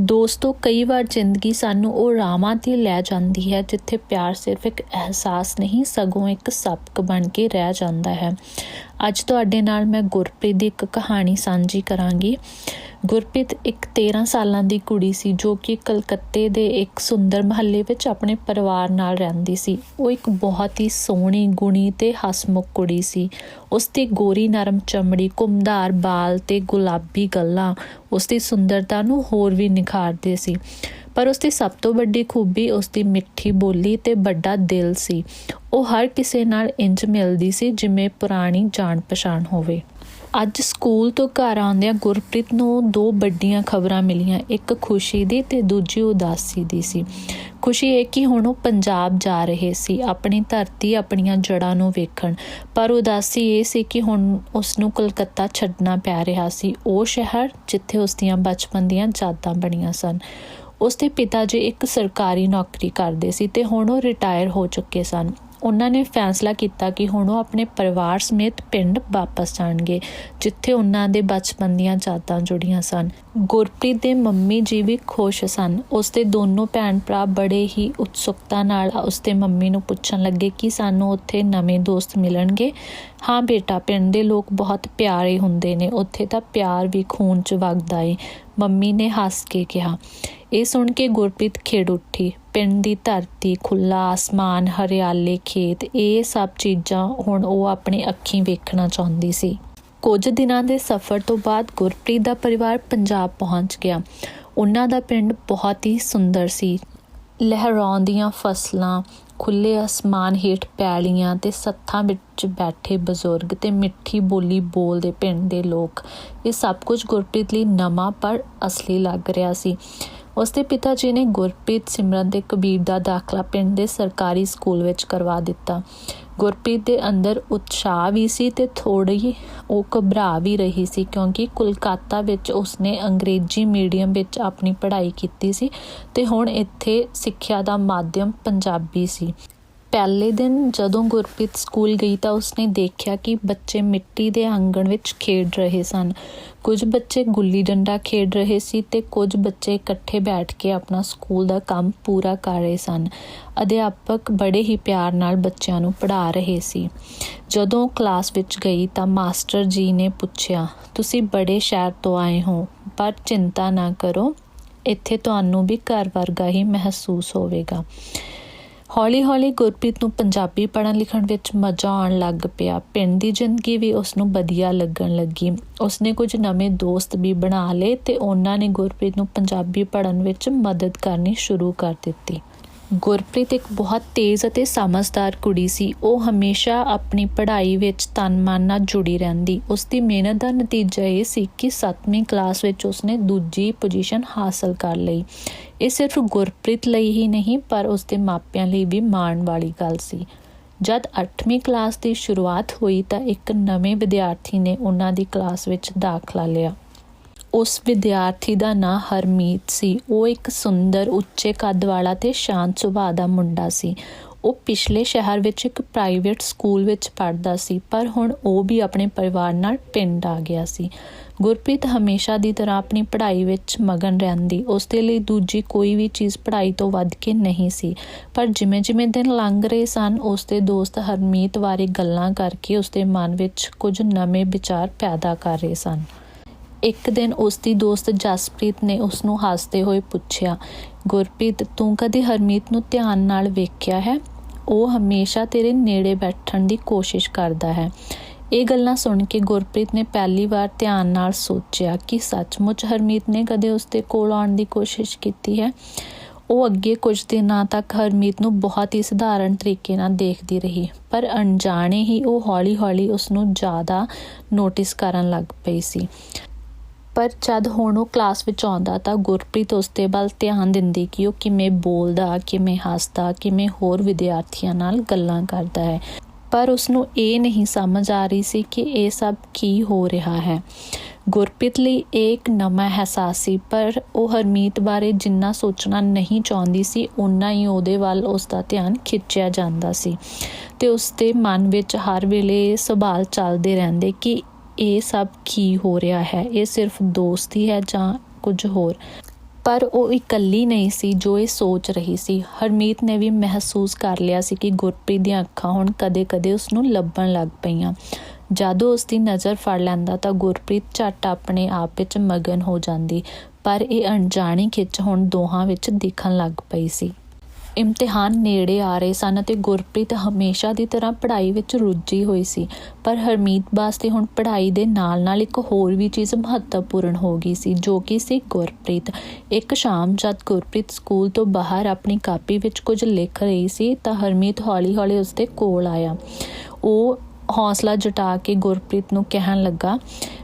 ਦੋਸਤੋ, ਕਈ ਵਾਰ ਜ਼ਿੰਦਗੀ ਸਾਨੂੰ ਉਹ ਰਾਵਾਂ ਤੇ ਲੈ ਜਾਂਦੀ ਹੈ ਜਿੱਥੇ ਪਿਆਰ ਸਿਰਫ ਇੱਕ ਅਹਿਸਾਸ ਨਹੀਂ, ਸਗੋਂ ਇੱਕ ਸਬਕ ਬਣ ਕੇ ਰਹਿ ਜਾਂਦਾ ਹੈ। ਅੱਜ ਤੁਹਾਡੇ ਨਾਲ ਮੈਂ ਗੁਰਪ੍ਰੀਤ ਦੀ ਇੱਕ ਕਹਾਣੀ ਸਾਂਝੀ ਕਰਾਂਗੀ। ਗੁਰਪ੍ਰੀਤ ਇੱਕ 13 ਸਾਲਾਂ ਦੀ ਕੁੜੀ ਸੀ ਜੋ ਕਿ ਕਲਕੱਤੇ ਦੇ ਇੱਕ ਸੁੰਦਰ ਮਹੱਲੇ ਵਿੱਚ ਆਪਣੇ ਪਰਿਵਾਰ ਨਾਲ ਰਹਿੰਦੀ ਸੀ। ਉਹ ਇੱਕ ਬਹੁਤ ਹੀ ਸੋਹਣੀ, ਗੁਣੀ ਤੇ ਹਸਮੁਖ ਕੁੜੀ ਸੀ। ਉਸ ਦੀ ਗੋਰੀ ਨਰਮ ਚਮੜੀ ਕੁਮਦਾਰ ਬਾਲ ਤੇ ਗੁਲਾਬੀ ਗੱਲਾਂ ਉਸ ਦੀ ਸੁੰਦਰਤਾ ਨੂੰ ਹੋਰ ਵੀ ਨਿਖਾਰਦੇ ਸੀ। ਪਰ ਉਸ ਦੀ ਸਭ ਤੋਂ ਵੱਡੀ ਖੂਬੀ ਉਸ ਦੀ ਮਿੱਠੀ ਬੋਲੀ ਤੇ ਵੱਡਾ ਦਿਲ ਸੀ। ਉਹ ਹਰ ਕਿਸੇ ਨਾਲ ਇੰਜ ਮਿਲਦੀ ਸੀ ਜਿਵੇਂ ਪੁਰਾਣੀ ਜਾਣ ਪਛਾਣ ਹੋਵੇ। ਅੱਜ ਸਕੂਲ ਤੋਂ ਘਰ ਆਉਂਦਿਆਂ ਗੁਰਪ੍ਰੀਤ ਨੂੰ ਦੋ ਵੱਡੀਆਂ ਖਬਰਾਂ ਮਿਲੀਆਂ, ਇੱਕ ਖੁਸ਼ੀ ਦੀ ਤੇ ਦੂਜੀ ਉਦਾਸੀ ਦੀ ਸੀ। ਖੁਸ਼ੀ ਇਹ ਕਿ ਹੁਣ ਉਹ ਪੰਜਾਬ ਜਾ ਰਹੇ ਸੀ, ਆਪਣੀ ਧਰਤੀ ਆਪਣੀਆਂ ਜੜ੍ਹਾਂ ਨੂੰ ਵੇਖਣ। ਪਰ ਉਦਾਸੀ ਇਹ ਸੀ ਕਿ ਹੁਣ ਉਸ ਨੂੰ ਕਲਕੱਤਾ ਛੱਡਣਾ ਪੈ ਰਿਹਾ ਸੀ, ਉਹ ਸ਼ਹਿਰ ਜਿੱਥੇ ਉਸ ਦੀਆਂ ਬਚਪਨ ਦੀਆਂ ਯਾਦਾਂ ਬਣੀਆਂ ਸਨ। ਉਸ ਦੇ ਪਿਤਾ ਜੀ ਇੱਕ ਸਰਕਾਰੀ ਨੌਕਰੀ ਕਰਦੇ ਸੀ ਤੇ ਹੁਣ ਉਹ ਰਿਟਾਇਰ ਹੋ ਚੁੱਕੇ ਸਨ। ਉਹਨਾਂ ਨੇ ਫੈਸਲਾ ਕੀਤਾ ਕਿ ਹੁਣ ਉਹ ਆਪਣੇ ਪਰਿਵਾਰ ਸਮੇਤ ਪਿੰਡ ਵਾਪਸ ਜਾਣਗੇ, ਜਿੱਥੇ ਉਹਨਾਂ ਦੇ ਬਚਪਨ ਦੀਆਂ ਯਾਦਾਂ ਜੁੜੀਆਂ ਸਨ। ਗੁਰਪ੍ਰੀਤ ਦੇ ਮੰਮੀ ਜੀ ਵੀ ਖੁਸ਼ ਸਨ। ਉਸ ਦੇ ਦੋਨੋਂ ਭੈਣ ਭਰਾ ਬੜੇ ਹੀ ਉਤਸੁਕਤਾ ਨਾਲ ਉਸ ਦੇ ਮੰਮੀ ਨੂੰ ਪੁੱਛਣ ਲੱਗੇ ਕਿ ਸਾਨੂੰ ਉੱਥੇ ਨਵੇਂ ਦੋਸਤ ਮਿਲਣਗੇ? ਹਾਂ ਬੇਟਾ, ਪਿੰਡ ਦੇ ਲੋਕ ਬਹੁਤ ਪਿਆਰੇ ਹੁੰਦੇ ਨੇ। ਉੱਥੇ ਤਾਂ ਪਿਆਰ ਵੀ ਖੂਨ 'ਚ ਵਗਦਾ ਏ। ਮੰਮੀ ਨੇ ਹੱਸ ਕੇ ਕਿਹਾ। ਇਹ ਸੁਣ ਕੇ ਗੁਰਪ੍ਰੀਤ ਖੇਡ ਉੱਠੀ। ਪਿੰਡ ਦੀ ਧਰਤੀ ਖੁੱਲਾ ਆਸਮਾਨ, ਹਰਿਆਲੇ ਖੇਤ, ਇਹ ਸਭ ਚੀਜ਼ਾਂ ਹੁਣ ਉਹ ਆਪਣੇ ਅੱਖੀਂ ਵੇਖਣਾ ਚਾਹੁੰਦੀ ਸੀ। ਕੁਝ ਦਿਨਾਂ ਦੇ ਸਫ਼ਰ ਤੋਂ ਬਾਅਦ ਗੁਰਪ੍ਰੀਤ ਦਾ ਪਰਿਵਾਰ ਪੰਜਾਬ ਪਹੁੰਚ ਗਿਆ। ਉਹਨਾਂ ਦਾ ਪਿੰਡ ਬਹੁਤ ਹੀ ਸੁੰਦਰ ਸੀ। ਲਹਿਰਾਉਂਦੀਆਂ ਫਸਲਾਂ ਖੁੱਲੇ ਅਸਮਾਨ ਹੇਠ ਪੈਲੀਆਂ ਤੇ ਸੱਥਾਂ ਵਿੱਚ ਬੈਠੇ ਬਜ਼ੁਰਗ ਤੇ ਮਿੱਠੀ ਬੋਲੀ ਬੋਲਦੇ ਪਿੰਡ ਦੇ ਲੋਕ। ਇਹ ਸਭ ਕੁਝ ਗੁਰਪ੍ਰੀਤ ਲਈ ਨਵਾਂ ਪਰ ਅਸਲੀ ਲੱਗ ਰਿਹਾ ਸੀ। ਉਸ ਦੇ ਪਿਤਾ ਜੀ ਨੇ ਗੁਰਪ੍ਰੀਤ ਸਿਮਰਨ ਤੇ ਕਬੀਰ ਦਾ ਦਾਖਲਾ ਪਿੰਡ ਦੇ ਸਰਕਾਰੀ ਸਕੂਲ ਵਿੱਚ ਕਰਵਾ ਦਿੱਤਾ। ਗੁਰਪ੍ਰੀਤ ਦੇ ਅੰਦਰ ਉਤਸ਼ਾਹ ਵੀ ਸੀ ਤੇ ਥੋੜੀ ਉਹ ਘਬਰਾ ਵੀ ਰਹੀ ਸੀ ਕਿਉਂਕਿ ਕੋਲਕਾਤਾ ਵਿੱਚ ਉਸਨੇ ਅੰਗਰੇਜ਼ੀ ਮੀਡੀਅਮ ਵਿੱਚ ਆਪਣੀ ਪੜ੍ਹਾਈ ਕੀਤੀ ਸੀ ਤੇ ਹੁਣ ਇੱਥੇ ਸਿੱਖਿਆ ਦਾ ਮਾਧਿਅਮ ਪੰਜਾਬੀ ਸੀ। ਪਹਿਲੇ ਦਿਨ ਜਦੋਂ ਗੁਰਪ੍ਰੀਤ ਸਕੂਲ ਗਈ ਤਾਂ ਉਸਨੇ ਦੇਖਿਆ ਕਿ ਬੱਚੇ ਮਿੱਟੀ ਦੇ ਆਂਗਣ ਵਿੱਚ ਖੇਡ ਰਹੇ ਸਨ। ਕੁਝ ਬੱਚੇ ਗੁੱਲੀ ਡੰਡਾ ਖੇਡ ਰਹੇ ਸੀ ਤੇ ਕੁਝ ਬੱਚੇ ਇਕੱਠੇ ਬੈਠ ਕੇ ਆਪਣਾ ਸਕੂਲ ਦਾ ਕੰਮ ਪੂਰਾ ਕਰ ਰਹੇ ਸਨ। ਅਧਿਆਪਕ ਬੜੇ ਹੀ ਪਿਆਰ ਨਾਲ ਬੱਚਿਆਂ ਨੂੰ ਪੜ੍ਹਾ ਰਹੇ ਸੀ। ਜਦੋਂ ਕਲਾਸ ਵਿੱਚ ਗਈ ਤਾਂ ਮਾਸਟਰ ਜੀ ਨੇ ਪੁੱਛਿਆ, ਤੁਸੀਂ ਬੜੇ ਸ਼ਹਿਰ ਤੋਂ ਆਏ ਹੋ, ਪਰ ਚਿੰਤਾ ਨਾ ਕਰੋ, ਇੱਥੇ ਤੁਹਾਨੂੰ ਵੀ ਘਰ ਵਰਗਾ ਹੀ ਮਹਿਸੂਸ ਹੋਵੇਗਾ। ਹੌਲੀ-ਹੌਲੀ ਗੁਰਪ੍ਰੀਤ ਨੂੰ ਪੰਜਾਬੀ ਪੜ੍ਹਨ ਲਿਖਣ ਵਿੱਚ ਮਜ਼ਾ ਆਉਣ ਲੱਗ ਪਿਆ। ਪਿੰਡ ਦੀ ਜ਼ਿੰਦਗੀ ਵੀ ਉਸ ਨੂੰ ਵਧੀਆ ਲੱਗਣ ਲੱਗੀ। ਉਸਨੇ ਕੁਝ ਨਵੇਂ ਦੋਸਤ ਵੀ ਬਣਾ ਲਏ ਤੇ ਉਹਨਾਂ ਨੇ ਗੁਰਪ੍ਰੀਤ ਨੂੰ ਪੰਜਾਬੀ ਪੜ੍ਹਨ ਵਿੱਚ ਮਦਦ ਕਰਨੀ ਸ਼ੁਰੂ ਕਰ ਦਿੱਤੀ। ਗੁਰਪ੍ਰੀਤ ਇੱਕ ਬਹੁਤ ਤੇਜ਼ ਅਤੇ ਸਮਝਦਾਰ ਕੁੜੀ ਸੀ। ਉਹ ਹਮੇਸ਼ਾ ਆਪਣੀ ਪੜ੍ਹਾਈ ਵਿੱਚ ਤਨ ਮਨ ਨਾਲ ਜੁੜੀ ਰਹਿੰਦੀ। ਉਸ ਦੀ ਮਿਹਨਤ ਦਾ ਨਤੀਜਾ ਇਹ ਸੀ ਕਿ 7ਵੀਂ ਕਲਾਸ ਵਿੱਚ ਉਸਨੇ ਦੂਜੀ ਪੋਜੀਸ਼ਨ ਹਾਸਲ ਕਰ ਲਈ। ਇਹ ਸਿਰਫ ਗੁਰਪ੍ਰੀਤ ਲਈ ਹੀ ਨਹੀਂ, ਪਰ ਉਸ ਦੇ ਮਾਪਿਆਂ ਲਈ ਵੀ ਮਾਣ ਵਾਲੀ ਗੱਲ ਸੀ। ਜਦ 8ਵੀਂ ਕਲਾਸ ਦੀ ਸ਼ੁਰੂਆਤ ਹੋਈ ਤਾਂ ਇੱਕ ਨਵੇਂ ਵਿਦਿਆਰਥੀ ਨੇ ਉਹਨਾਂ ਦੀ ਕਲਾਸ ਵਿੱਚ ਦਾਖਲਾ ਲਿਆ। ਉਸ ਵਿਦਿਆਰਥੀ ਦਾ ਨਾਂ ਹਰਮੀਤ ਸੀ। ਉਹ ਇੱਕ ਸੁੰਦਰ, ਉੱਚੇ ਕੱਦ ਵਾਲਾ ਤੇ ਸ਼ਾਂਤ ਸੁਭਾਅ ਦਾ ਮੁੰਡਾ ਸੀ। ਉਹ ਪਿਛਲੇ ਸ਼ਹਿਰ ਵਿੱਚ ਇੱਕ ਪ੍ਰਾਈਵੇਟ ਸਕੂਲ ਵਿੱਚ ਪੜ੍ਹਦਾ ਸੀ, ਪਰ ਹੁਣ ਉਹ ਵੀ ਆਪਣੇ ਪਰਿਵਾਰ ਨਾਲ ਪਿੰਡ ਆ ਗਿਆ ਸੀ। ਗੁਰਪ੍ਰੀਤ ਹਮੇਸ਼ਾ ਦੀ ਤਰ੍ਹਾਂ ਆਪਣੀ ਪੜ੍ਹਾਈ ਵਿੱਚ ਮਗਨ ਰਹਿੰਦੀ। ਉਸ ਦੇ ਲਈ ਦੂਜੀ ਕੋਈ ਵੀ ਚੀਜ਼ ਪੜ੍ਹਾਈ ਤੋਂ ਵੱਧ ਕੇ ਨਹੀਂ ਸੀ। ਪਰ ਜਿਵੇਂ-ਜਿਵੇਂ ਦਿਨ ਲੰਘ ਰਹੇ ਸਨ, ਉਸ ਦੇ ਦੋਸਤ ਹਰਮੀਤ ਬਾਰੇ ਗੱਲਾਂ ਕਰਕੇ ਉਸ ਦੇ ਮਨ ਵਿੱਚ ਕੁਝ ਨਵੇਂ ਵਿਚਾਰ ਪੈਦਾ ਕਰ ਰਹੇ ਸਨ। ਇੱਕ ਦਿਨ ਉਸ ਦੀ ਦੋਸਤ ਜਸਪ੍ਰੀਤ ਨੇ ਉਸ ਨੂੰ ਹੱਸਦੇ ਹੋਏ ਪੁੱਛਿਆ, ਗੁਰਪ੍ਰੀਤ, ਤੂੰ ਕਦੇ ਹਰਮੀਤ ਨੂੰ ਧਿਆਨ ਨਾਲ ਵੇਖਿਆ ਹੈ? ਉਹ ਹਮੇਸ਼ਾ ਤੇਰੇ ਨੇੜੇ ਬੈਠਣ ਦੀ ਕੋਸ਼ਿਸ਼ ਕਰਦਾ ਹੈ। ਇਹ ਗੱਲਾਂ ਸੁਣ ਕੇ ਗੁਰਪ੍ਰੀਤ ਨੇ ਪਹਿਲੀ ਵਾਰ ਧਿਆਨ ਨਾਲ ਸੋਚਿਆ ਕਿ ਸੱਚਮੁੱਚ ਹਰਮੀਤ ਨੇ ਕਦੇ ਉਸ ਦੇ ਕੋਲ ਆਉਣ ਦੀ ਕੋਸ਼ਿਸ਼ ਕੀਤੀ ਹੈ। ਉਹ ਅੱਗੇ ਕੁਝ ਦਿਨਾਂ ਤੱਕ ਹਰਮੀਤ ਨੂੰ ਬਹੁਤ ਹੀ ਸਧਾਰਨ ਤਰੀਕੇ ਨਾਲ ਦੇਖਦੀ ਰਹੀ, ਪਰ ਅਣਜਾਣੇ ਹੀ ਉਹ ਹੌਲੀ-ਹੌਲੀ ਉਸ ਨੂੰ ਜ਼ਿਆਦਾ ਨੋਟਿਸ ਕਰਨ ਲੱਗ ਪਈ ਸੀ। ਪਰ ਜਦ ਹੁਣ ਉਹ ਕਲਾਸ ਵਿੱਚ ਆਉਂਦਾ ਤਾਂ ਗੁਰਪ੍ਰੀਤ ਉਸ ਤੇ ਵੱਲ ਧਿਆਨ ਦਿੰਦੀ ਕਿ ਉਹ ਕਿਵੇਂ ਬੋਲਦਾ, ਕਿਵੇਂ ਹੱਸਦਾ, ਕਿਵੇਂ ਹੋਰ ਵਿਦਿਆਰਥੀਆਂ ਨਾਲ ਗੱਲਾਂ ਕਰਦਾ ਹੈ। ਪਰ ਉਸ ਨੂੰ ਇਹ ਨਹੀਂ ਸਮਝ ਆ ਰਹੀ ਸੀ ਕਿ ਇਹ ਸਭ ਕੀ ਹੋ ਰਿਹਾ ਹੈ। ਗੁਰਪ੍ਰੀਤ ਲਈ ਇਹ ਇੱਕ ਨਵਾਂ ਅਹਿਸਾਸ ਸੀ, ਪਰ ਉਹ ਹਰਮੀਤ ਬਾਰੇ ਜਿੰਨਾ ਸੋਚਣਾ ਨਹੀਂ ਚਾਹੁੰਦੀ ਸੀ ਉਨਾ ਹੀ ਉਹਦੇ ਵੱਲ ਉਸ ਦਾ ਧਿਆਨ ਖਿੱਚਿਆ ਜਾਂਦਾ ਸੀ। ਤੇ ਉਸ ਦੇ ਮਨ ਵਿੱਚ ਹਰ ਵੇਲੇ ਇਹ ਸਵਾਲ ਚੱਲਦੇ ਰਹਿੰਦੇ ਕਿ ਇਹ ਸਭ ਕੀ ਹੋ ਰਿਹਾ ਹੈ? ਇਹ ਸਿਰਫ ਦੋਸਤੀ ਹੈ ਜਾਂ ਕੁਝ ਹੋਰ? ਪਰ ਉਹ ਇਕੱਲੀ ਨਹੀਂ ਸੀ ਜੋ ਇਹ ਸੋਚ ਰਹੀ ਸੀ। ਹਰਮੀਤ ਨੇ ਵੀ ਮਹਿਸੂਸ ਕਰ ਲਿਆ ਸੀ ਕਿ ਗੁਰਪ੍ਰੀਤ ਦੀਆਂ ਅੱਖਾਂ ਹੁਣ ਕਦੇ-ਕਦੇ ਉਸ ਨੂੰ ਲੱਭਣ ਲੱਗ ਪਈਆਂ। ਜਦੋਂ ਉਸ ਦੀ ਨਜ਼ਰ ਫੜ ਲੈਂਦਾ ਤਾਂ ਗੁਰਪ੍ਰੀਤ ਝੱਟ ਆਪਣੇ ਆਪ ਵਿੱਚ ਮਗਨ ਹੋ ਜਾਂਦੀ, ਪਰ ਇਹ ਅਣਜਾਣੀ ਖਿੱਚ ਹੁਣ ਦੋਹਾਂ ਵਿੱਚ ਦਿਖਣ ਲੱਗ ਪਈ ਸੀ। ਇਮਤਿਹਾਨ ਨੇੜੇ ਆ ਰਹੇ ਸਨ ਅਤੇ ਗੁਰਪ੍ਰੀਤ ਹਮੇਸ਼ਾ ਦੀ ਤਰ੍ਹਾਂ ਪੜ੍ਹਾਈ ਵਿੱਚ ਰੁੱਝੀ ਹੋਈ ਸੀ। ਪਰ ਹਰਮੀਤ ਵਾਸਤੇ ਹੁਣ ਪੜ੍ਹਾਈ ਦੇ ਨਾਲ-ਨਾਲ ਇੱਕ ਹੋਰ ਵੀ ਚੀਜ਼ ਮਹੱਤਵਪੂਰਨ ਹੋ ਗਈ ਸੀ, ਜੋ ਕਿ ਸੀ ਗੁਰਪ੍ਰੀਤ। ਇੱਕ ਸ਼ਾਮ ਜਦ ਗੁਰਪ੍ਰੀਤ ਸਕੂਲ ਤੋਂ ਬਾਹਰ ਆਪਣੀ ਕਾਪੀ ਵਿੱਚ ਕੁਝ ਲਿਖ ਰਹੀ ਸੀ ਤਾਂ ਹਰਮੀਤ ਹੌਲੀ-ਹੌਲੀ ਉਸ ਦੇ ਕੋਲ ਆਇਆ। ਉਹ ਹੌਸਲਾ ਜਟਾ ਕੇ ਗੁਰਪ੍ਰੀਤ ਨੂੰ ਕਹਿਣ ਲੱਗਾ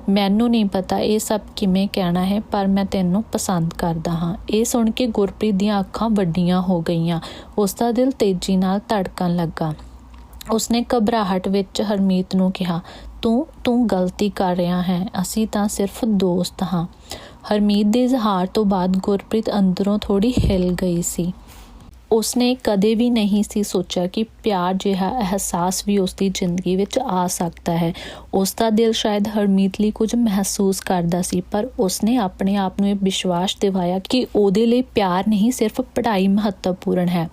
ਮੈਨੂੰ ਨਹੀਂ ਪਤਾ ਇਹ ਸਭ ਕਿਵੇਂ ਕਹਿਣਾ ਹੈ, ਪਰ ਮੈਂ ਤੈਨੂੰ ਪਸੰਦ ਕਰਦਾ ਹਾਂ। ਇਹ ਸੁਣ ਕੇ ਗੁਰਪ੍ਰੀਤ ਦੀਆਂ ਅੱਖਾਂ ਵੱਡੀਆਂ ਹੋ ਗਈਆਂ। ਉਸ ਦਾ ਦਿਲ ਤੇਜ਼ੀ ਨਾਲ ਧੜਕਣ ਲੱਗਾ। ਉਸਨੇ ਘਬਰਾਹਟ ਵਿੱਚ ਹਰਮੀਤ ਨੂੰ ਕਿਹਾ, ਤੂੰ ਤੂੰ ਗਲਤੀ ਕਰ ਰਿਹਾ ਹੈ, ਅਸੀਂ ਤਾਂ ਸਿਰਫ ਦੋਸਤ ਹਾਂ। ਹਰਮੀਤ ਦੇ ਇਜ਼ਹਾਰ ਤੋਂ ਬਾਅਦ ਗੁਰਪ੍ਰੀਤ ਅੰਦਰੋਂ ਥੋੜੀ ਹਿਲ ਗਈ ਸੀ। ਉਸਨੇ ਕਦੇ ਵੀ ਨਹੀਂ ਸੀ ਸੋਚਿਆ ਕਿ ਪਿਆਰ ਜਿਹਾ ਅਹਿਸਾਸ ਵੀ ਉਸਦੀ ਜ਼ਿੰਦਗੀ ਵਿੱਚ ਆ ਸਕਦਾ ਹੈ। ਉਸ ਦਾ ਦਿਲ ਸ਼ਾਇਦ ਹਰਮੀਤ ਲਈ ਕੁਝ ਮਹਿਸੂਸ ਕਰਦਾ ਸੀ, ਪਰ ਉਸਨੇ ਆਪਣੇ ਆਪ ਨੂੰ ਇਹ ਵਿਸ਼ਵਾਸ ਦਿਵਾਇਆ ਕਿ ਉਹਦੇ ਲਈ ਪਿਆਰ ਨਹੀਂ ਸਿਰਫ ਪੜ੍ਹਾਈ ਮਹੱਤਵਪੂਰਨ ਹੈ।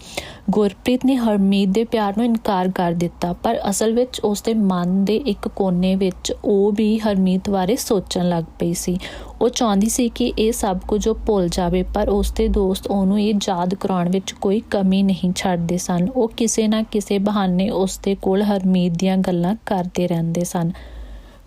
ਗੁਰਪ੍ਰੀਤ ਨੇ ਹਰਮੀਤ ਦੇ ਪਿਆਰ ਨੂੰ ਇਨਕਾਰ ਕਰ ਦਿੱਤਾ, ਪਰ ਅਸਲ ਵਿੱਚ ਉਸ ਦੇ ਮਨ ਦੇ ਇੱਕ ਕੋਨੇ ਵਿੱਚ ਉਹ ਵੀ ਹਰਮੀਤ ਬਾਰੇ ਸੋਚਣ ਲੱਗ ਪਈ ਸੀ। ਉਹ ਚਾਹੁੰਦੀ ਸੀ ਕਿ ਇਹ ਸਭ ਕੁਝ ਉਹ ਭੁੱਲ ਜਾਵੇ, ਪਰ ਉਸ ਦੇ ਦੋਸਤ ਉਹਨੂੰ ਇਹ ਯਾਦ ਕਰਾਉਣ ਵਿੱਚ ਕੋਈ ਕਮੀ ਨਹੀਂ ਛੱਡਦੇ ਸਨ। ਉਹ ਕਿਸੇ ਨਾ ਕਿਸੇ ਬਹਾਨੇ ਉਸ ਦੇ ਕੋਲ ਹਰਮੀਤ ਦੀਆਂ ਗੱਲਾਂ ਕਰਦੇ ਰਹਿੰਦੇ ਸਨ।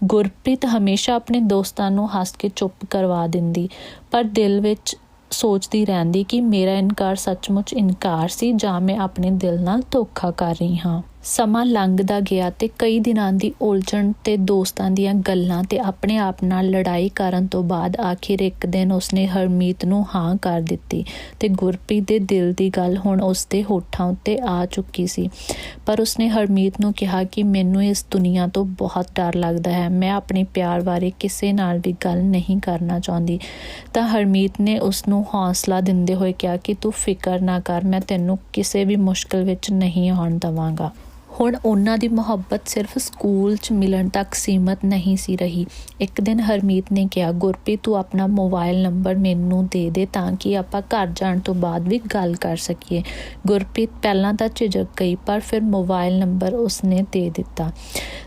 ਗੁਰਪ੍ਰੀਤ ਹਮੇਸ਼ਾ ਆਪਣੇ ਦੋਸਤਾਂ ਨੂੰ ਹੱਸ ਕੇ ਚੁੱਪ ਕਰਵਾ ਦਿੰਦੀ, ਪਰ ਦਿਲ ਵਿੱਚ ਸੋਚਦੀ ਰਹਿੰਦੀ ਕਿ ਮੇਰਾ ਇਨਕਾਰ ਸੱਚਮੁੱਚ ਇਨਕਾਰ ਸੀ ਜਾਂ ਮੈਂ ਆਪਣੇ ਦਿਲ ਨਾਲ ਧੋਖਾ ਕਰ ਰਹੀ ਹਾਂ। ਸਮਾਂ ਲੰਘਦਾ ਗਿਆ ਤੇ ਕਈ ਦਿਨਾਂ ਦੀ ਉਲਝਣ ਤੇ ਦੋਸਤਾਂ ਦੀਆਂ ਗੱਲਾਂ ਤੇ ਆਪਣੇ ਆਪ ਨਾਲ ਲੜਾਈ ਕਰਨ ਤੋਂ ਬਾਅਦ ਆਖਿਰ ਇੱਕ ਦਿਨ ਉਸਨੇ ਹਰਮੀਤ ਨੂੰ ਹਾਂ ਕਰ ਦਿੱਤੀ ਤੇ ਗੁਰਪ੍ਰੀਤ ਦੇ ਦਿਲ ਦੀ ਗੱਲ ਹੁਣ ਉਸਦੇ ਹੋਠਾਂ ਉੱਤੇ ਆ ਚੁੱਕੀ ਸੀ। ਪਰ ਉਸਨੇ ਹਰਮੀਤ ਨੂੰ ਕਿਹਾ ਕਿ ਮੈਨੂੰ ਇਸ ਦੁਨੀਆ ਤੋਂ ਬਹੁਤ ਡਰ ਲੱਗਦਾ ਹੈ। ਮੈਂ ਆਪਣੇ ਪਿਆਰ ਬਾਰੇ ਕਿਸੇ ਨਾਲ ਵੀ ਗੱਲ ਨਹੀਂ ਕਰਨਾ ਚਾਹੁੰਦੀ। ਤਾਂ ਹਰਮੀਤ ਨੇ ਉਸ ਨੂੰ ਹੌਸਲਾ ਦਿੰਦੇ ਹੋਏ ਕਿਹਾ ਕਿ ਤੂੰ ਫਿਕਰ ਨਾ ਕਰ, ਮੈਂ ਤੈਨੂੰ ਕਿਸੇ ਵੀ ਮੁਸ਼ਕਲ ਵਿੱਚ ਨਹੀਂ ਆਉਣ ਦਵਾਂਗਾ। ਹੁਣ ਉਹਨਾਂ ਦੀ ਮੁਹੱਬਤ ਸਿਰਫ ਸਕੂਲ 'ਚ ਮਿਲਣ ਤੱਕ ਸੀਮਤ ਨਹੀਂ ਸੀ ਰਹੀ। ਇੱਕ ਦਿਨ ਹਰਮੀਤ ਨੇ ਕਿਹਾ, ਗੁਰਪ੍ਰੀਤ, ਤੂੰ ਆਪਣਾ ਮੋਬਾਈਲ ਨੰਬਰ ਮੈਨੂੰ ਦੇ ਦੇ ਤਾਂ ਕਿ ਆਪਾਂ ਘਰ ਜਾਣ ਤੋਂ ਬਾਅਦ ਵੀ ਗੱਲ ਕਰ ਸਕੀਏ। ਗੁਰਪ੍ਰੀਤ ਪਹਿਲਾਂ ਤਾਂ ਝਿਜਕ ਗਈ, ਪਰ ਫਿਰ ਮੋਬਾਈਲ ਨੰਬਰ ਉਸਨੇ ਦੇ ਦਿੱਤਾ।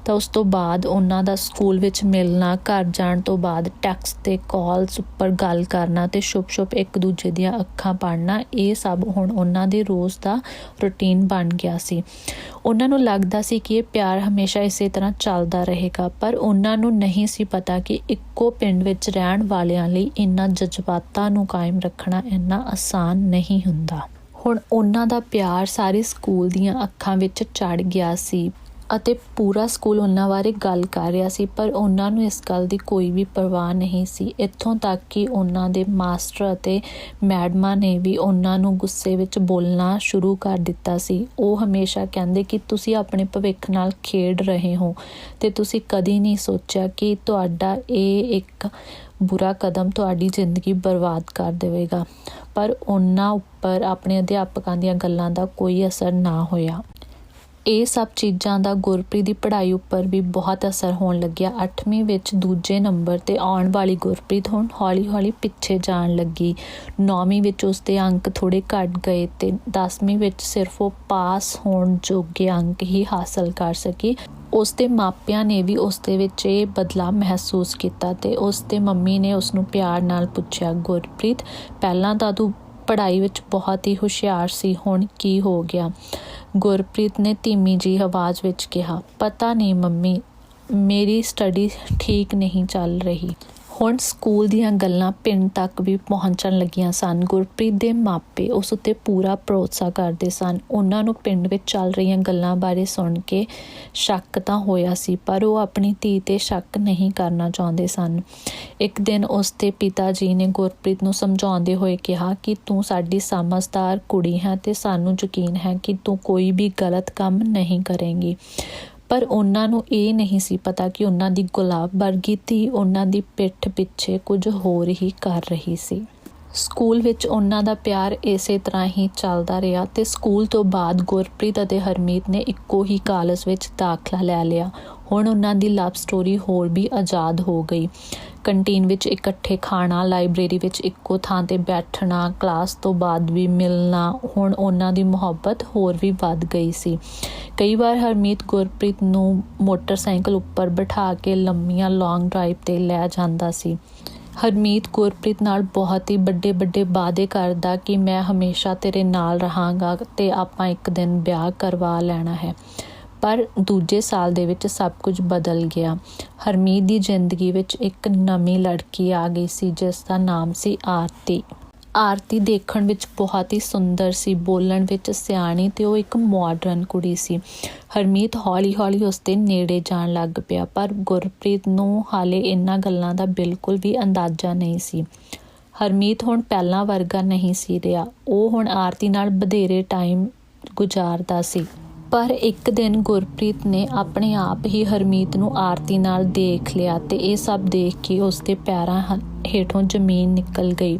ਤਾਂ ਉਸ ਤੋਂ ਬਾਅਦ ਉਹਨਾਂ ਦਾ ਸਕੂਲ ਵਿੱਚ ਮਿਲਣਾ, ਘਰ ਜਾਣ ਤੋਂ ਬਾਅਦ ਟੈਕਸਟ ਤੇ ਕਾਲਸ ਉੱਪਰ ਗੱਲ ਕਰਨਾ ਤੇ ਸ਼ੁਭ-ਸ਼ੁਭ ਇੱਕ ਦੂਜੇ ਦੀਆਂ ਅੱਖਾਂ ਪੜਨਾ ਇਹ ਸਭ ਹੁਣ ਉਹਨਾਂ ਦੇ ਰੋਜ਼ ਦਾ ਰੁਟੀਨ ਬਣ ਗਿਆ ਸੀ। ਉਹਨਾਂ ਨੂੰ ਲੱਗਦਾ ਸੀ ਕਿ ਇਹ ਪਿਆਰ ਹਮੇਸ਼ਾ ਇਸੇ ਤਰ੍ਹਾਂ ਚੱਲਦਾ ਰਹੇਗਾ, ਪਰ ਉਹਨਾਂ ਨੂੰ ਨਹੀਂ ਸੀ ਪਤਾ ਕਿ ਇੱਕੋ ਪਿੰਡ ਵਿੱਚ ਰਹਿਣ ਵਾਲਿਆਂ ਲਈ ਇਨ੍ਹਾਂ ਜਜ਼ਬਾਤਾਂ ਨੂੰ ਕਾਇਮ ਰੱਖਣਾ ਇੰਨਾ ਆਸਾਨ ਨਹੀਂ ਹੁੰਦਾ। ਹੁਣ ਉਹਨਾਂ ਦਾ ਪਿਆਰ ਸਾਰੇ ਸਕੂਲ ਦੀਆਂ ਅੱਖਾਂ ਵਿੱਚ ਚੜ ਗਿਆ ਸੀ। ਅਤੇ ਪੂਰਾ ਸਕੂਲ ਉਹਨਾਂ ਬਾਰੇ ਗੱਲ ਕਰ ਰਿਹਾ ਸੀ, ਪਰ ਉਹਨਾਂ ਨੂੰ ਇਸ ਗੱਲ ਦੀ ਕੋਈ ਵੀ ਪਰਵਾਹ ਨਹੀਂ ਸੀ। ਇੱਥੋਂ ਤੱਕ ਕਿ ਉਹਨਾਂ ਦੇ ਮਾਸਟਰ ਅਤੇ ਮੈਡਮਾਂ ਨੇ ਵੀ ਉਹਨਾਂ ਨੂੰ ਗੁੱਸੇ ਵਿੱਚ ਬੋਲਣਾ ਸ਼ੁਰੂ ਕਰ ਦਿੱਤਾ ਸੀ। ਉਹ ਹਮੇਸ਼ਾ ਕਹਿੰਦੇ ਕਿ ਤੁਸੀਂ ਆਪਣੇ ਭਵਿੱਖ ਨਾਲ ਖੇਡ ਰਹੇ ਹੋ ਤੇ ਤੁਸੀਂ ਕਦੀ ਨਹੀਂ ਸੋਚਿਆ ਕਿ ਤੁਹਾਡਾ ਇਹ ਇੱਕ ਬੁਰਾ ਕਦਮ ਤੁਹਾਡੀ ਜ਼ਿੰਦਗੀ ਬਰਬਾਦ ਕਰ ਦੇਵੇਗਾ। ਪਰ ਉਹਨਾਂ ਉੱਪਰ ਆਪਣੇ ਅਧਿਆਪਕਾਂ ਦੀਆਂ ਗੱਲਾਂ ਦਾ ਕੋਈ ਅਸਰ ਨਾ ਹੋਇਆ। ਇਹ ਸਭ ਚੀਜ਼ਾਂ ਦਾ ਗੁਰਪ੍ਰੀਤ ਦੀ ਪੜ੍ਹਾਈ ਉੱਪਰ ਵੀ ਬਹੁਤ ਅਸਰ ਹੋਣ ਲੱਗਿਆ। 8ਵੀਂ ਵਿੱਚ ਦੂਜੇ ਨੰਬਰ ਤੇ ਆਉਣ ਵਾਲੀ ਗੁਰਪ੍ਰੀਤ ਹੁਣ ਹੌਲੀ-ਹੌਲੀ ਪਿੱਛੇ ਜਾਣ ਲੱਗੀ। 9ਵੀਂ ਵਿੱਚ ਉਸ ਦੇ ਅੰਕ ਥੋੜੇ ਘਟ ਗਏ ਤੇ 10ਵੀਂ ਵਿੱਚ ਸਿਰਫ ਉਹ ਪਾਸ ਹੋਣ ਜੋਗੇ ਅੰਕ ਹੀ ਹਾਸਲ ਕਰ ਸਕੀ। ਉਸ ਦੇ ਮਾਪਿਆਂ ਨੇ ਵੀ ਉਸ ਦੇ ਵਿੱਚ ਇਹ ਬਦਲਾਅ ਮਹਿਸੂਸ ਕੀਤਾ ਤੇ ਉਸ ਦੇ ਮੰਮੀ ਨੇ ਉਸ ਨੂੰ ਪਿਆਰ ਨਾਲ ਪੁੱਛਿਆ, ਗੁਰਪ੍ਰੀਤ, ਪਹਿਲਾਂ ਤਾਂ ਤੂੰ ਪੜ੍ਹਾਈ ਵਿੱਚ ਬਹੁਤ ਹੀ ਹੁਸ਼ਿਆਰ ਸੀ, ਹੁਣ ਕੀ ਹੋ ਗਿਆ? ਗੁਰਪ੍ਰੀਤ ਨੇ ਧੀਮੀ ਜੀ ਆਵਾਜ਼ ਵਿੱਚ ਕਿਹਾ, ਪਤਾ ਨਹੀਂ ਮੰਮੀ, ਮੇਰੀ ਸਟੱਡੀ ਠੀਕ ਨਹੀਂ ਚੱਲ ਰਹੀ। ਹੁਣ ਸਕੂਲ ਦੀਆਂ ਗੱਲਾਂ ਪਿੰਡ ਤੱਕ ਵੀ ਪਹੁੰਚਣ ਲੱਗੀਆਂ ਸਨ। ਗੁਰਪ੍ਰੀਤ ਦੇ ਮਾਪੇ ਉਸ ਉੱਤੇ ਪੂਰਾ ਭਰੋਸਾ ਕਰਦੇ ਸਨ। ਉਹਨਾਂ ਨੂੰ ਪਿੰਡ ਵਿੱਚ ਚੱਲ ਰਹੀਆਂ ਗੱਲਾਂ ਬਾਰੇ ਸੁਣ ਕੇ ਸ਼ੱਕ ਤਾਂ ਹੋਇਆ ਸੀ, ਪਰ ਉਹ ਆਪਣੀ ਧੀ ਤੇ ਸ਼ੱਕ ਨਹੀਂ ਕਰਨਾ ਚਾਹੁੰਦੇ ਸਨ। ਇੱਕ ਦਿਨ ਉਸ ਦੇ ਪਿਤਾ ਜੀ ਨੇ ਗੁਰਪ੍ਰੀਤ ਨੂੰ ਸਮਝਾਉਂਦੇ ਹੋਏ ਕਿਹਾ ਕਿ ਤੂੰ ਸਾਡੀ ਸਮਝਦਾਰ ਕੁੜੀ ਹੈ ਤੇ ਸਾਨੂੰ ਯਕੀਨ ਹੈ ਕਿ ਤੂੰ ਕੋਈ ਵੀ ਗਲਤ ਕੰਮ ਨਹੀਂ ਕਰੇਂਗੀ। ਪਰ ਉਹਨਾਂ ਨੂੰ ਇਹ ਨਹੀਂ ਸੀ ਪਤਾ ਕਿ ਉਹਨਾਂ ਦੀ ਗੁਲਾਬ ਵਰਗੀ ਧੀ ਉਹਨਾਂ ਦੀ ਪਿੱਠ ਪਿੱਛੇ ਕੁਝ ਹੋਰ ਹੀ ਕਰ ਰਹੀ ਸੀ। ਸਕੂਲ ਵਿੱਚ ਉਹਨਾਂ ਦਾ ਪਿਆਰ ਇਸੇ ਤਰ੍ਹਾਂ ਹੀ ਚੱਲਦਾ ਰਿਹਾ ਤੇ ਸਕੂਲ ਤੋਂ ਬਾਅਦ ਗੁਰਪ੍ਰੀਤ ਅਤੇ ਹਰਮੀਤ ਨੇ ਇੱਕੋ ਹੀ ਕਾਲਜ ਵਿੱਚ ਦਾਖਲਾ ਲੈ ਲਿਆ। ਹੁਣ ਉਹਨਾਂ ਦੀ ਲਵ ਸਟੋਰੀ ਹੋਰ ਵੀ ਆਜ਼ਾਦ ਹੋ ਗਈ। ਕੰਟੀਨ ਵਿੱਚ ਇਕੱਠੇ ਖਾਣਾ, ਲਾਇਬ੍ਰੇਰੀ ਵਿੱਚ ਇੱਕੋ ਥਾਂ ਤੇ ਬੈਠਣਾ, ਕਲਾਸ ਤੋਂ ਬਾਅਦ ਵੀ ਮਿਲਣਾ, ਹੁਣ ਉਹਨਾਂ ਦੀ ਮੁਹੱਬਤ ਹੋਰ ਵੀ ਵੱਧ ਗਈ ਸੀ। ਕਈ ਵਾਰ ਹਰਮੀਤ ਗੁਰਪ੍ਰੀਤ ਨੂੰ ਮੋਟਰਸਾਈਕਲ ਉੱਪਰ ਬਿਠਾ ਕੇ ਲੰਮੀਆਂ ਲੌਂਗ ਡਰਾਈਵ ਤੇ ਲੈ ਜਾਂਦਾ ਸੀ। ਹਰਮੀਤ ਗੁਰਪ੍ਰੀਤ ਨਾਲ ਬਹੁਤ ਹੀ ਵੱਡੇ ਵੱਡੇ ਵਾਅਦੇ ਕਰਦਾ ਕਿ ਮੈਂ ਹਮੇਸ਼ਾ ਤੇਰੇ ਨਾਲ ਰਹਾਂਗਾ ਤੇ ਆਪਾਂ ਇੱਕ ਦਿਨ ਵਿਆਹ ਕਰਵਾ ਲੈਣਾ ਹੈ। ਪਰ ਦੂਜੇ ਸਾਲ ਦੇ ਵਿੱਚ ਸਭ ਕੁਝ ਬਦਲ ਗਿਆ। ਹਰਮੀਤ ਦੀ ਜ਼ਿੰਦਗੀ ਵਿੱਚ ਇੱਕ ਨਵੀਂ ਲੜਕੀ ਆ ਗਈ ਸੀ, ਜਿਸ ਦਾ ਨਾਮ ਸੀ ਆਰਤੀ। ਆਰਤੀ ਦੇਖਣ ਵਿੱਚ ਬਹੁਤ ਹੀ ਸੁੰਦਰ ਸੀ, ਬੋਲਣ ਵਿੱਚ ਸਿਆਣੀ ਤੇ ਉਹ ਇੱਕ ਮਾਡਰਨ ਕੁੜੀ ਸੀ। ਹਰਮੀਤ ਹੌਲੀ-ਹੌਲੀ ਉਸ ਦੇ ਨੇੜੇ ਜਾਣ ਲੱਗ ਪਿਆ, ਪਰ ਗੁਰਪ੍ਰੀਤ ਨੂੰ ਹਾਲੇ ਇਹਨਾਂ ਗੱਲਾਂ ਦਾ ਬਿਲਕੁਲ ਵੀ ਅੰਦਾਜ਼ਾ ਨਹੀਂ ਸੀ। ਹਰਮੀਤ ਹੁਣ ਪਹਿਲਾਂ ਵਰਗਾ ਨਹੀਂ ਸੀ ਰਿਹਾ। ਉਹ ਹੁਣ ਆਰਤੀ ਨਾਲ ਬਧੇਰੇ ਟਾਈਮ ਗੁਜ਼ਾਰਦਾ ਸੀ। ਪਰ ਇੱਕ ਦਿਨ ਗੁਰਪ੍ਰੀਤ ਨੇ ਆਪਣੇ ਆਪ ਹੀ ਹਰਮੀਤ ਨੂੰ ਆਰਤੀ ਨਾਲ ਦੇਖ ਲਿਆ ਤੇ ਇਹ ਸਭ ਦੇਖ ਕੇ ਉਸ ਦੇ ਪੈਰਾਂ ਹ- ਹੇਠੋਂ ਜ਼ਮੀਨ ਨਿਕਲ ਗਈ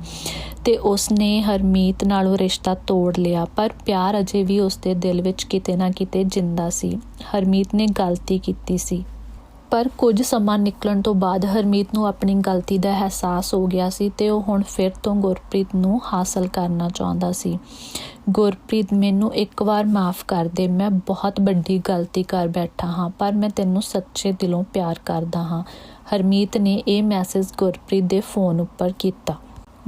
ਤੇ ਉਸ ਨੇ ਹਰਮੀਤ ਨਾਲ ਉਹ ਰਿਸ਼ਤਾ ਤੋੜ ਲਿਆ, ਪਰ ਪਿਆਰ ਅਜੇ ਵੀ ਉਸ ਦੇ ਦਿਲ ਵਿੱਚ ਕਿਤੇ ਨਾ ਕਿਤੇ ਜਿੰਦਾ ਸੀ। ਹਰਮੀਤ ਨੇ ਗਲਤੀ ਕੀਤੀ ਸੀ। ਪਰ ਕੁਝ ਸਮਾਂ ਨਿਕਲਣ ਤੋਂ ਬਾਅਦ ਹਰਮੀਤ ਨੂੰ ਆਪਣੀ ਗਲਤੀ ਦਾ ਅਹਿਸਾਸ ਹੋ ਗਿਆ ਸੀ ਤੇ ਉਹ ਹੁਣ ਫਿਰ ਤੋਂ ਗੁਰਪ੍ਰੀਤ ਨੂੰ ਹਾਸਲ ਕਰਨਾ ਚਾਹੁੰਦਾ ਸੀ। ਗੁਰਪ੍ਰੀਤ, ਮੈਨੂੰ ਇੱਕ ਵਾਰ ਮਾਫ ਕਰ ਦੇ। ਮੈਂ ਬਹੁਤ ਵੱਡੀ ਗਲਤੀ ਕਰ ਬੈਠਾ ਹਾਂ, ਪਰ ਮੈਂ ਤੈਨੂੰ ਸੱਚੇ ਦਿਲੋਂ ਪਿਆਰ ਕਰਦਾ ਹਾਂ। ਹਰਮੀਤ ਨੇ ਇਹ ਮੈਸੇਜ ਗੁਰਪ੍ਰੀਤ ਦੇ ਫੋਨ ਉੱਪਰ ਕੀਤਾ।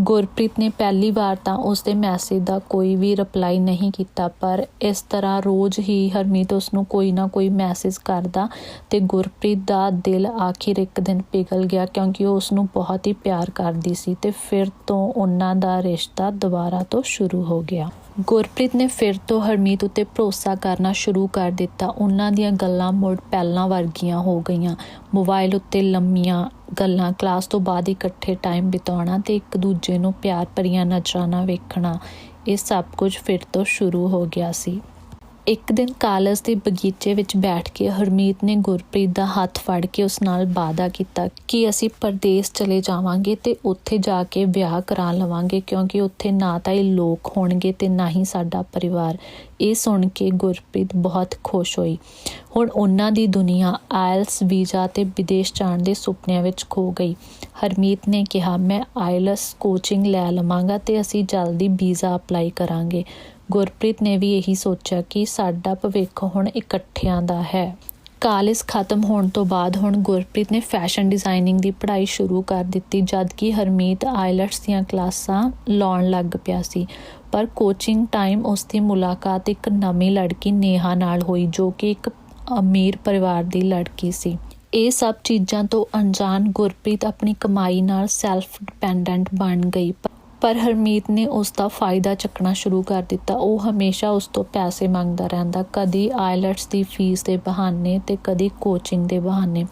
ਗੁਰਪ੍ਰੀਤ ਨੇ ਪਹਿਲੀ ਵਾਰ ਤਾਂ ਉਸ ਦੇ ਮੈਸੇਜ ਦਾ ਕੋਈ ਵੀ ਰਿਪਲਾਈ ਨਹੀਂ ਕੀਤਾ, ਪਰ ਇਸ ਤਰ੍ਹਾਂ ਰੋਜ਼ ਹੀ ਹਰਮੀਤ ਉਸ ਨੂੰ ਕੋਈ ਨਾ ਕੋਈ ਮੈਸੇਜ ਕਰਦਾ ਤੇ ਗੁਰਪ੍ਰੀਤ ਦਾ ਦਿਲ ਆਖਿਰ ਇੱਕ ਦਿਨ ਪਿਘਲ ਗਿਆ ਕਿਉਂਕਿ ਉਹ ਉਸ ਨੂੰ ਬਹੁਤ ਹੀ ਪਿਆਰ ਕਰਦੀ ਸੀ ਤੇ ਫਿਰ ਤੋਂ ਉਹਨਾਂ ਦਾ ਰਿਸ਼ਤਾ ਦੁਬਾਰਾ ਤੋਂ ਸ਼ੁਰੂ ਹੋ ਗਿਆ। ਗੁਰਪ੍ਰੀਤ ਨੇ ਫਿਰ ਤੋਂ ਹਰਮੀਤ ਉੱਤੇ ਭਰੋਸਾ ਕਰਨਾ ਸ਼ੁਰੂ ਕਰ ਦਿੱਤਾ। ਉਹਨਾਂ ਦੀਆਂ ਗੱਲਾਂ ਮੁੜ ਪਹਿਲਾਂ ਵਰਗੀਆਂ ਹੋ ਗਈਆਂ। ਮੋਬਾਈਲ ਉੱਤੇ ਲੰਮੀਆਂ ਗੱਲਾਂ ਕਲਾਸ ਤੋਂ ਬਾਅਦ ਇਕੱਠੇ ਟਾਈਮ ਬਿਤਾਉਣਾ ਤੇ ਇੱਕ ਦੂਜੇ ਨੂੰ ਪਿਆਰ ਭਰੀਆਂ ਨਜ਼ਰਾਂ ਨਾਲ ਵੇਖਣਾ, ਇਹ ਸਭ ਕੁਝ ਫਿਰ ਤੋਂ ਸ਼ੁਰੂ ਹੋ ਗਿਆ ਸੀ। ਇੱਕ ਦਿਨ ਕਾਲਜ ਦੇ ਬਗੀਚੇ ਵਿੱਚ ਬੈਠ ਕੇ ਹਰਮੀਤ ਨੇ ਗੁਰਪ੍ਰੀਤ ਦਾ ਹੱਥ ਫੜ ਕੇ ਉਸ ਨਾਲ ਵਾਅਦਾ ਕੀਤਾ ਕਿ ਅਸੀਂ ਪਰਦੇਸ ਚਲੇ ਜਾਵਾਂਗੇ ਤੇ ਉੱਥੇ ਜਾ ਕੇ ਵਿਆਹ ਕਰਾ ਲਵਾਂਗੇ ਕਿਉਂਕਿ ਉੱਥੇ ਨਾ ਤਾਂ ਇਹ ਲੋਕ ਹੋਣਗੇ ਤੇ ਨਾ ਹੀ ਸਾਡਾ ਪਰਿਵਾਰ। ਇਹ ਸੁਣ ਕੇ ਗੁਰਪ੍ਰੀਤ ਬਹੁਤ ਖੁਸ਼ ਹੋਈ। ਹੁਣ ਉਹਨਾਂ ਦੀ ਦੁਨੀਆ ਆਇਲਸ ਵੀਜ਼ਾ ਤੇ ਵਿਦੇਸ਼ ਜਾਣ ਦੇ ਸੁਪਨਿਆਂ ਵਿੱਚ ਖੋ ਗਈ। ਹਰਮੀਤ ਨੇ ਕਿਹਾ, ਮੈਂ ਆਇਲਸ ਕੋਚਿੰਗ ਲੈ ਲਵਾਂਗਾ ਤੇ ਅਸੀਂ ਜਲਦੀ ਵੀਜ਼ਾ ਅਪਲਾਈ ਕਰਾਂਗੇ। ਗੁਰਪ੍ਰੀਤ ਨੇ ਵੀ ਇਹੀ ਸੋਚਿਆ ਕਿ ਸਾਡਾ ਭਵਿੱਖ ਹੁਣ ਇਕੱਠਿਆਂ ਦਾ ਹੈ। ਕਾਲਜ ਖਤਮ ਹੋਣ ਤੋਂ ਬਾਅਦ ਹੁਣ ਗੁਰਪ੍ਰੀਤ ਨੇ ਫੈਸ਼ਨ ਡਿਜ਼ਾਈਨਿੰਗ ਦੀ ਪੜ੍ਹਾਈ ਸ਼ੁਰੂ ਕਰ ਦਿੱਤੀ ਜਦ ਕਿ ਹਰਮੀਤ ਆਇਲਟਸ ਦੀਆਂ ਕਲਾਸਾਂ ਲਾਉਣ ਲੱਗ ਪਿਆ ਸੀ। ਪਰ ਕੋਚਿੰਗ ਟਾਈਮ ਉਸ ਦੀ ਮੁਲਾਕਾਤ ਇੱਕ ਨਵੀਂ ਲੜਕੀ ਨੇਹਾ ਨਾਲ ਹੋਈ, ਜੋ ਕਿ ਇੱਕ ਅਮੀਰ ਪਰਿਵਾਰ ਦੀ ਲੜਕੀ ਸੀ। ਇਹ ਸਭ ਚੀਜ਼ਾਂ ਤੋਂ ਅਣਜਾਣ ਗੁਰਪ੍ਰੀਤ ਆਪਣੀ ਕਮਾਈ ਨਾਲ ਸੈਲਫ ਡਿਪੈਂਡੈਂਟ ਬਣ ਗਈ। ਪਰ ਹਰਮੀਤ ਨੇ ਉਸ ਦਾ ਫਾਇਦਾ ਚੱਕਣਾ ਸ਼ੁਰੂ ਕਰ ਦਿੱਤਾ। ਉਹ ਹਮੇਸ਼ਾ ਉਸ ਤੋਂ ਪੈਸੇ ਮੰਗਦਾ ਰਹਿੰਦਾ, ਕਦੀ ਆਇਲਟਸ ਦੀ ਫੀਸ ਦੇ ਬਹਾਨੇ ਤੇ ਕਦੀ ਕੋਚਿੰਗ ਦੇ ਬਹਾਨੇ।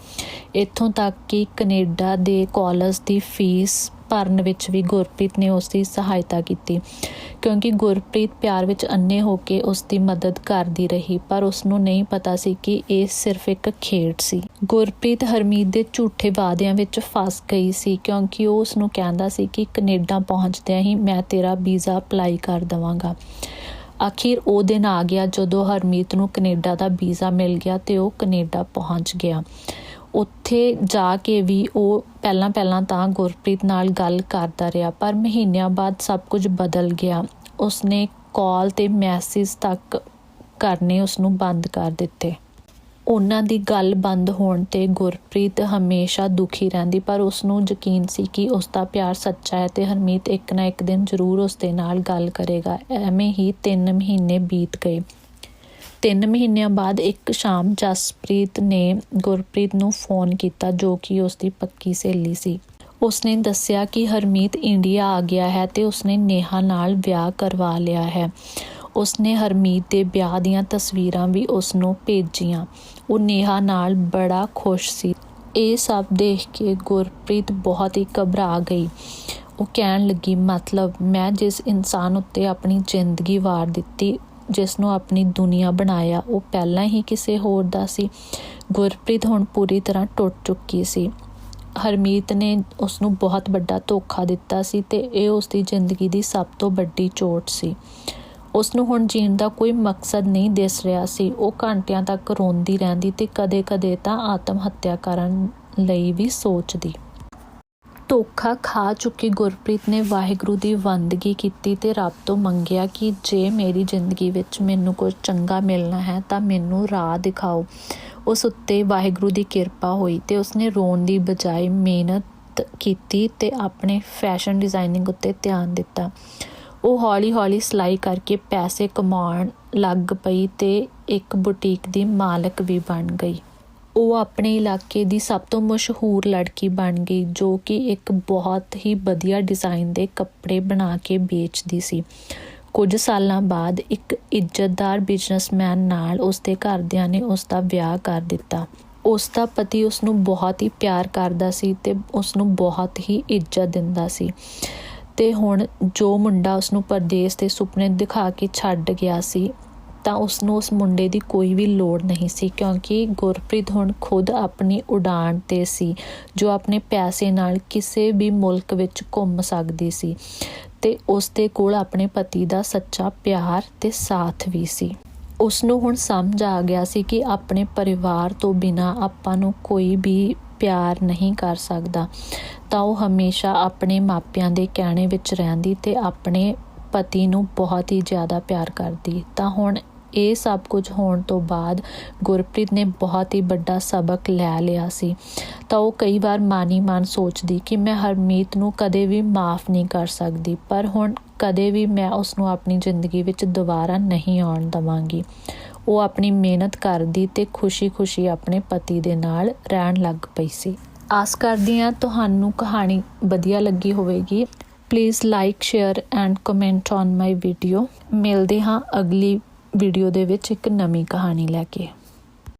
ਇੱਥੋਂ ਤੱਕ ਕਿ ਕੈਨੇਡਾ ਦੇ ਕਾਲਜ ਦੀ ਫੀਸ ਭਰਨ ਵਿੱਚ ਵੀ ਗੁਰਪ੍ਰੀਤ ਨੇ ਉਸ ਦੀ ਸਹਾਇਤਾ ਕੀਤੀ। ਕਿਉਂਕਿ ਗੁਰਪ੍ਰੀਤ ਪਿਆਰ ਵਿੱਚ ਅੰਨੇ ਹੋ ਕੇ ਉਸ ਦੀ ਮਦਦ ਕਰਦੀ ਰਹੀ, ਪਰ ਉਸ ਨੂੰ ਨਹੀਂ ਪਤਾ ਸੀ ਕਿ ਇਹ ਸਿਰਫ ਇੱਕ ਖੇਡ ਸੀ। ਗੁਰਪ੍ਰੀਤ ਹਰਮੀਤ ਦੇ ਝੂਠੇ ਵਾਅਦਿਆਂ ਵਿੱਚ ਫਸ ਗਈ ਸੀ, ਕਿਉਂਕਿ ਉਹ ਉਸ ਨੂੰ ਕਹਿੰਦਾ ਸੀ ਕਿ ਕੈਨੇਡਾ ਪਹੁੰਚਦਿਆਂ ਹੀ ਮੈਂ ਤੇਰਾ ਵੀਜ਼ਾ ਅਪਲਾਈ ਕਰ ਦਵਾਂਗਾ। ਆਖਿਰ ਉਹ ਦਿਨ ਆ ਗਿਆ ਜਦੋਂ ਹਰਮੀਤ ਨੂੰ ਕੈਨੇਡਾ ਦਾ ਵੀਜ਼ਾ ਮਿਲ ਗਿਆ ਤੇ ਉਹ ਕੈਨੇਡਾ ਪਹੁੰਚ ਗਿਆ। ਉੱਥੇ ਜਾ ਕੇ ਵੀ ਉਹ ਪਹਿਲਾਂ ਪਹਿਲਾਂ ਤਾਂ ਗੁਰਪ੍ਰੀਤ ਨਾਲ ਗੱਲ ਕਰਦਾ ਰਿਹਾ, ਪਰ ਮਹੀਨਿਆਂ ਬਾਅਦ ਸਭ ਕੁਝ ਬਦਲ ਗਿਆ। ਉਸਨੇ ਕਾਲ ਤੇ ਮੈਸੇਜ ਤੱਕ ਕਰਨੇ ਉਸ ਨੂੰ ਬੰਦ ਕਰ ਦਿੱਤੇ। ਉਹਨਾਂ ਦੀ ਗੱਲ ਬੰਦ ਹੋਣ ਤੇ ਗੁਰਪ੍ਰੀਤ ਹਮੇਸ਼ਾ ਦੁਖੀ ਰਹਿੰਦੀ, ਪਰ ਉਸ ਨੂੰ ਯਕੀਨ ਸੀ ਕਿ ਉਸ ਦਾ ਪਿਆਰ ਸੱਚਾ ਹੈ ਤੇ ਹਰਮੀਤ ਇੱਕ ਨਾ ਇੱਕ ਦਿਨ ਜ਼ਰੂਰ ਉਸ ਦੇ ਨਾਲ ਗੱਲ ਕਰੇਗਾ। ਐਵੇਂ ਹੀ 3 ਮਹੀਨੇ ਬੀਤ ਗਏ। ਤਿੰਨ ਮਹੀਨਿਆਂ ਬਾਅਦ ਇੱਕ ਸ਼ਾਮ ਜਸਪ੍ਰੀਤ ਨੇ ਗੁਰਪ੍ਰੀਤ ਨੂੰ ਫੋਨ ਕੀਤਾ ਜੋ ਕਿ ਉਸ ਦੀ ਪੱਕੀ ਸਹੇਲੀ ਸੀ। ਉਸਨੇ ਦੱਸਿਆ ਕਿ ਹਰਮੀਤ ਇੰਡੀਆ ਆ ਗਿਆ ਹੈ ਤੇ ਉਸਨੇ ਨੇਹਾ ਨਾਲ ਵਿਆਹ ਕਰਵਾ ਲਿਆ ਹੈ। ਉਸਨੇ ਹਰਮੀਤ ਦੇ ਵਿਆਹ ਦੀਆਂ ਤਸਵੀਰਾਂ ਵੀ ਉਸ ਨੂੰ ਭੇਜੀਆਂ। ਉਹ ਨੇਹਾ ਨਾਲ ਬੜਾ ਖੁਸ਼ ਸੀ। ਇਹ ਸਭ ਦੇਖ ਕੇ ਗੁਰਪ੍ਰੀਤ ਬਹੁਤ ਹੀ ਘਬਰਾ ਗਈ। ਉਹ ਕਹਿਣ ਲੱਗੀ, ਮਤਲਬ ਮੈਂ ਜਿਸ ਇਨਸਾਨ ਉੱਤੇ ਆਪਣੀ ਜ਼ਿੰਦਗੀ ਵਾਰ ਦਿੱਤੀ ਜਿਸ ਨੂੰ ਆਪਣੀ ਦੁਨੀਆ ਬਣਾਇਆ, ਉਹ ਪਹਿਲਾਂ ਹੀ ਕਿਸੇ ਹੋਰ ਦਾ ਸੀ। ਗੁਰਪ੍ਰੀਤ ਹੁਣ ਪੂਰੀ ਤਰ੍ਹਾਂ ਟੁੱਟ ਚੁੱਕੀ ਸੀ। ਹਰਮੀਤ ਨੇ ਉਸ ਨੂੰ ਬਹੁਤ ਵੱਡਾ ਧੋਖਾ ਦਿੱਤਾ ਸੀ ਤੇ ਇਹ ਉਸ ਦੀ ਜ਼ਿੰਦਗੀ ਦੀ ਸਭ ਤੋਂ ਵੱਡੀ ਚੋਟ ਸੀ। ਉਸ ਨੂੰ ਹੁਣ ਜੀਣ ਦਾ ਕੋਈ ਮਕਸਦ ਨਹੀਂ ਦਿਸ ਰਿਹਾ ਸੀ। ਉਹ ਘੰਟਿਆਂ ਤੱਕ ਰੋਂਦੀ ਰਹਿੰਦੀ ਤੇ ਕਦੇ-ਕਦੇ ਤਾਂ ਆਤਮ ਹੱਤਿਆ ਕਰਨ ਲਈ ਵੀ ਸੋਚਦੀ। ਧੋਖਾ ਖਾ ਚੁੱਕੀ ਗੁਰਪ੍ਰੀਤ ਨੇ ਵਾਹਿਗੁਰੂ ਦੀ ਵੰਦਗੀ ਕੀਤੀ ਤੇ ਰੱਬ ਤੋਂ ਮੰਗਿਆ ਕਿ ਜੇ ਮੇਰੀ ਜ਼ਿੰਦਗੀ ਵਿੱਚ ਮੈਨੂੰ ਕੁਝ ਚੰਗਾ ਮਿਲਣਾ ਹੈ ਤਾਂ ਮੈਨੂੰ ਰਾਹ ਦਿਖਾਓ। ਉਸ ਉੱਤੇ ਵਾਹਿਗੁਰੂ ਦੀ ਕਿਰਪਾ ਹੋਈ ਤੇ ਉਸਨੇ ਰੋਣ ਦੀ ਬਜਾਏ ਮਿਹਨਤ ਕੀਤੀ ਤੇ ਆਪਣੇ ਫੈਸ਼ਨ ਡਿਜ਼ਾਈਨਿੰਗ ਉੱਤੇ ਧਿਆਨ ਦਿੱਤਾ। ਉਹ ਹੌਲੀ-ਹੌਲੀ ਸਿਲਾਈ ਕਰਕੇ ਪੈਸੇ ਕਮਾਉਣ ਲੱਗ ਪਈ ਤੇ ਇੱਕ ਬੁਟੀਕ ਦੀ ਮਾਲਕ ਵੀ ਬਣ ਗਈ। ਉਹ ਆਪਣੇ ਇਲਾਕੇ ਦੀ ਸਭ ਤੋਂ ਮਸ਼ਹੂਰ ਲੜਕੀ ਬਣ ਗਈ, ਜੋ ਕਿ ਇੱਕ ਬਹੁਤ ਹੀ ਵਧੀਆ ਡਿਜ਼ਾਈਨ ਦੇ ਕੱਪੜੇ ਬਣਾ ਕੇ ਵੇਚਦੀ ਸੀ। ਕੁਝ ਸਾਲਾਂ ਬਾਅਦ ਇੱਕ ਇੱਜ਼ਤਦਾਰ ਬਿਜ਼ਨਸਮੈਨ ਨਾਲ ਉਸਦੇ ਘਰਦਿਆਂ ਨੇ ਉਸ ਦਾ ਵਿਆਹ ਕਰ ਦਿੱਤਾ। ਉਸ ਦਾ ਪਤੀ ਉਸ ਨੂੰ ਬਹੁਤ ਹੀ ਪਿਆਰ ਕਰਦਾ ਸੀ ਤੇ ਉਸ ਨੂੰ ਬਹੁਤ ਹੀ ਇੱਜ਼ਤ ਦਿੰਦਾ ਸੀ। ਤੇ ਹੁਣ ਜੋ ਮੁੰਡਾ ਉਸ ਨੂੰ ਪਰਦੇਸ ਦੇ ਸੁਪਨੇ ਦਿਖਾ ਕੇ ਛੱਡ ਗਿਆ ਸੀ ਤਾਂ ਉਸ ਨੂੰ ਉਸ ਮੁੰਡੇ ਦੀ ਕੋਈ ਵੀ ਲੋੜ ਨਹੀਂ ਸੀ, ਕਿਉਂਕਿ ਗੁਰਪ੍ਰੀਤ ਹੁਣ ਖੁਦ ਆਪਣੀ ਉਡਾਨ ਤੇ ਸੀ, ਜੋ ਆਪਣੇ ਪੈਸੇ ਨਾਲ ਕਿਸੇ ਵੀ ਮੁਲਕ ਵਿੱਚ ਘੁੰਮ ਸਕਦੀ ਸੀ ਤੇ ਉਸ ਦੇ ਕੋਲ ਆਪਣੇ ਪਤੀ ਦਾ ਸੱਚਾ ਪਿਆਰ ਤੇ ਸਾਥ ਵੀ ਸੀ। ਉਸ ਨੂੰ ਹੁਣ ਸਮਝ ਆ ਗਿਆ ਸੀ ਕਿ ਆਪਣੇ ਪਰਿਵਾਰ ਤੋਂ ਬਿਨਾ ਆਪਾਂ ਨੂੰ ਕੋਈ ਵੀ ਪਿਆਰ ਨਹੀਂ ਕਰ ਸਕਦਾ। ਤਾਂ ਉਹ ਹਮੇਸ਼ਾ ਆਪਣੇ ਮਾਪਿਆਂ ਦੇ ਕਹਿਣੇ ਵਿੱਚ ਰਹਿੰਦੀ ਤੇ ਆਪਣੇ ਪਤੀ ਨੂੰ ਬਹੁਤ ਹੀ ਜ਼ਿਆਦਾ ਪਿਆਰ ਕਰਦੀ। ਤਾਂ ਹੁਣ ਇਹ ਸਭ ਕੁਝ ਹੋਣ ਤੋਂ ਬਾਅਦ ਗੁਰਪ੍ਰੀਤ ਨੇ ਬਹੁਤ ਹੀ ਵੱਡਾ ਸਬਕ ਲੈ ਲਿਆ ਸੀ। ਤਾਂ ਉਹ ਕਈ ਵਾਰ ਮਾਨੀ ਮਨ ਸੋਚਦੀ ਕਿ ਮੈਂ ਹਰਮੀਤ ਨੂੰ ਕਦੇ ਵੀ ਮਾਫ ਨਹੀਂ ਕਰ ਸਕਦੀ, ਪਰ ਹੁਣ ਕਦੇ ਵੀ ਮੈਂ ਉਸ ਨੂੰ ਆਪਣੀ ਜ਼ਿੰਦਗੀ ਵਿੱਚ ਦੁਬਾਰਾ ਨਹੀਂ ਆਉਣ ਦਵਾਂਗੀ। ਉਹ ਆਪਣੀ ਮਿਹਨਤ ਕਰਦੀ ਤੇ ਖੁਸ਼ੀ-ਖੁਸ਼ੀ ਆਪਣੇ ਪਤੀ ਦੇ ਨਾਲ ਰਹਿਣ ਲੱਗ ਪਈ ਸੀ। ਆਸ ਕਰਦੀ ਹਾਂ ਤੁਹਾਨੂੰ ਕਹਾਣੀ ਵਧੀਆ ਲੱਗੀ ਹੋਵੇਗੀ। Please like share and comment on my video ਮਿਲਦੇ ਹਾਂ ਅਗਲੀ ਵੀਡੀਓ ਦੇ ਵਿੱਚ ਇੱਕ ਨਵੀਂ ਕਹਾਣੀ ਲੈ ਕੇ।